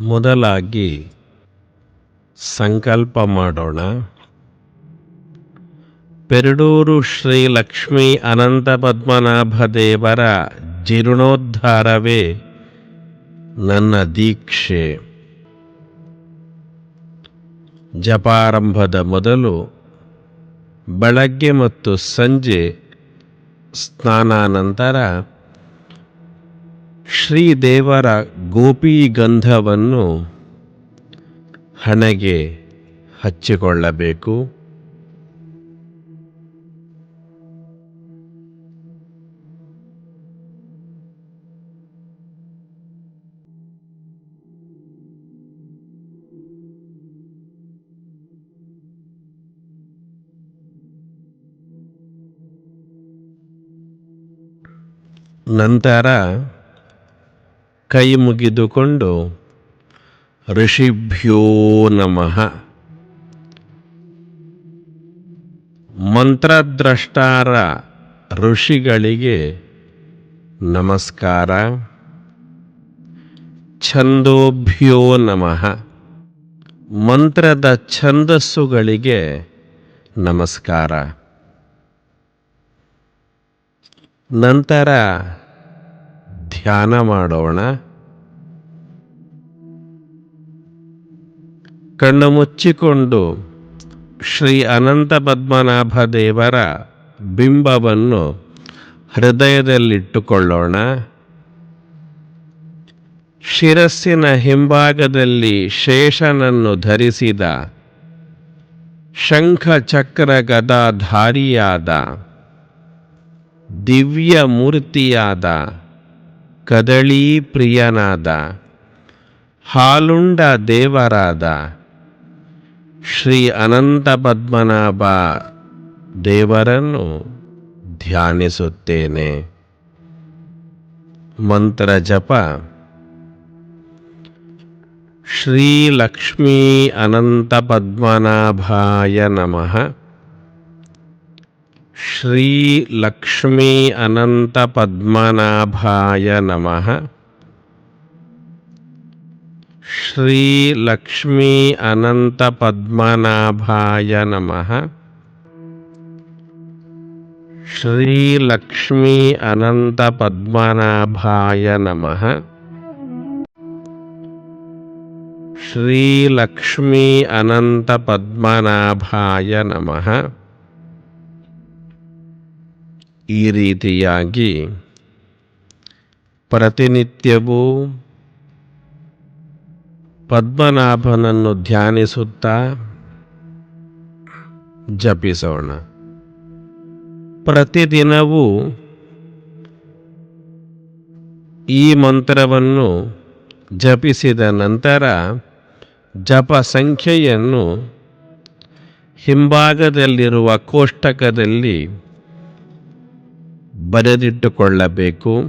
ಮೊದಲಾಗಿ ಸಂಕಲ್ಪ ಮಾಡೋಣ. ಪೆರಡೂರು ಶ್ರೀ ಲಕ್ಷ್ಮೀ ಅನಂತ ಪದ್ಮನಾಭ ದೇವರ ಜೀರ್ಣೋದ್ಧಾರವೇ ನನ್ನ ದೀಕ್ಷೆ. ಜಪಾರಂಭದ ಮೊದಲು ಬೆಳಗ್ಗೆ ಮತ್ತು ಸಂಜೆ ಸ್ನಾನಾನಂತರ ಶ್ರೀದೇವರ ಗೋಪೀಗಂಧವನ್ನು ಹಣೆಗೆ ಹಚ್ಚಿಕೊಳ್ಳಬೇಕು. ನಂತರ ಕೈ ಮುಗಿದುಕೊಂಡು ಋಷಿಭ್ಯೋ ನಮಃ. ಮಂತ್ರದ್ರಷ್ಟಾರ ಋಷಿಗಳಿಗೆ ನಮಸ್ಕಾರ. ಛಂದೋಭ್ಯೋ ನಮಃ. ಮಂತ್ರದ ಛಂದಸ್ಸುಗಳಿಗೆ ನಮಸ್ಕಾರ. ನಂತರ ಧ್ಯಾನ ಮಾಡೋಣ. ಕಣ್ಣು ಮುಚ್ಚಿಕೊಂಡು ಶ್ರೀ ಅನಂತ ಪದ್ಮನಾಭ ದೇವರ ಬಿಂಬವನ್ನು ಹೃದಯದಲ್ಲಿಟ್ಟುಕೊಳ್ಳೋಣ. ಶಿರಸ್ಸಿನ ಹಿಂಭಾಗದಲ್ಲಿ ಶೇಷನನ್ನು ಧರಿಸಿದ ಶಂಖ ಚಕ್ರ ಗದಾಧಾರಿಯಾದ ದಿವ್ಯ ಮೂರ್ತಿಯಾದ ಕದಳೀ ಪ್ರಿಯನಾದ, ಹಾಲುಂಡ ದೇವರಾದ, ಶ್ರೀ ಅನಂತ ಪದ್ಮನಾಭ ದೇವರನ್ನು ಧ್ಯಾನಿಸುತ್ತೇನೆ. ಮಂತ್ರ ಜಪ. ಶ್ರೀ ಲಕ್ಷ್ಮೀ ಅನಂತ ಪದ್ಮನಾಭಾಯ ನಮಃ. श्रीलक्ष्मी अनन्तपद्मनाभाय नमः। श्रीलक्ष्मी अनन्तपद्मनाभाय नमः। श्रीलक्ष्मी अनन्तपद्मनाभाय नमः। श्रीलक्ष्मी अनन्तपद्मनाभाय नमः। ಈ ರೀತಿಯಾಗಿ ಪ್ರತಿನಿತ್ಯವೂ ಪದ್ಮನಾಭನನ್ನು ಧ್ಯಾನಿಸುತ್ತಾ ಜಪಿಸೋಣ. ಪ್ರತಿದಿನವೂ ಈ ಮಂತ್ರವನ್ನು ಜಪಿಸಿದ ನಂತರ ಜಪ ಸಂಖ್ಯೆಯನ್ನು ಹಿಂಭಾಗದಲ್ಲಿರುವ ಕೋಷ್ಟಕದಲ್ಲಿ ಬರೆದಿಟ್ಟುಕೊಳ್ಳಬೇಕು.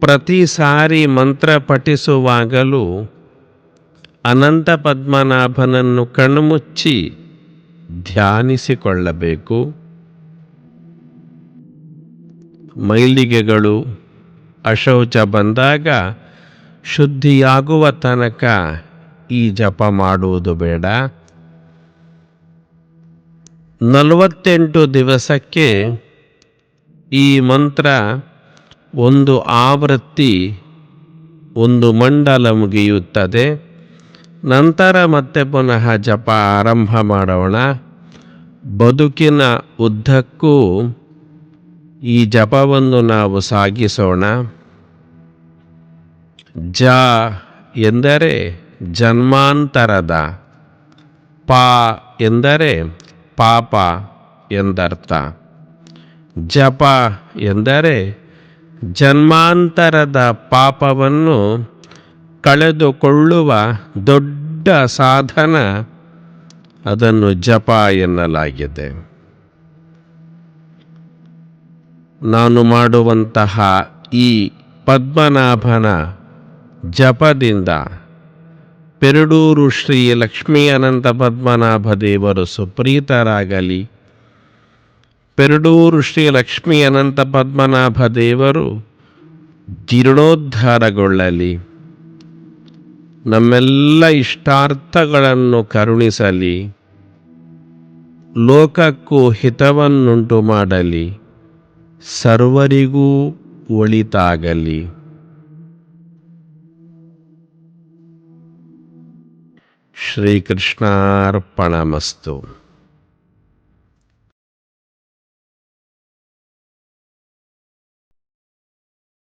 ಪ್ರತಿ ಸಾರಿ ಮಂತ್ರ ಪಠಿಸುವಾಗಲೂ ಅನಂತ ಪದ್ಮನಾಭನನ್ನು ಕಣ್ಮುಚ್ಚಿ ಧ್ಯಾನಿಸಿಕೊಳ್ಳಬೇಕು. ಮೈಲಿಗೆಗಳು ಅಶೌಚ ಬಂದಾಗ ಶುದ್ಧಿಯಾಗುವ ತನಕ ಈ ಜಪ ಮಾಡುವುದು ಬೇಡ. ನಲವತ್ತೆಂಟು ದಿವಸಕ್ಕೆ ಈ ಮಂತ್ರ, ಒಂದು ಆವೃತ್ತಿ, ಒಂದು ಮಂಡಲ ಮುಗಿಯುತ್ತದೆ. ನಂತರ ಮತ್ತೆ ಪುನಃ ಜಪ ಆರಂಭ ಮಾಡೋಣ. ಬದುಕಿನ ಉದ್ದಕ್ಕೂ ಈ ಜಪವನ್ನು ನಾವು ಸಾಗಿಸೋಣ. ಜ ಎಂದರೆ ಜನ್ಮಾಂತರದ, ಪ ಎಂದರೆ ಪಾಪ ಎಂದರ್ಥ. ಜಪ ಎಂದರೆ ಜನ್ಮಾಂತರದ ಪಾಪವನ್ನು ಕಳೆದುಕೊಳ್ಳುವ ದೊಡ್ಡ ಸಾಧನ. ಅದನ್ನು ಜಪ ಎನ್ನಲಾಗಿದೆ. ನಾನು ಮಾಡುವಂತಹ ಈ ಪದ್ಮನಾಭನ ಜಪದಿಂದ ಪೆರಡೂರು ಶ್ರೀ ಲಕ್ಷ್ಮೀ ಅನಂತ ಪದ್ಮನಾಭ ದೇವರು ಸುಪ್ರೀತರಾಗಲಿ. ಪೆರಡೂರು ಶ್ರೀ ಲಕ್ಷ್ಮೀ ಅನಂತ ಪದ್ಮನಾಭ ದೇವರು ಜೀರ್ಣೋದ್ಧಾರಗೊಳ್ಳಲಿ. ನಮ್ಮೆಲ್ಲ ಇಷ್ಟಾರ್ಥಗಳನ್ನು ಕರುಣಿಸಲಿ. ಲೋಕಕ್ಕೂ ಹಿತವನ್ನುಂಟು ಮಾಡಲಿ. ಸರ್ವರಿಗೂ ಒಳಿತಾಗಲಿ. श्रीकृष्णापणमस्तु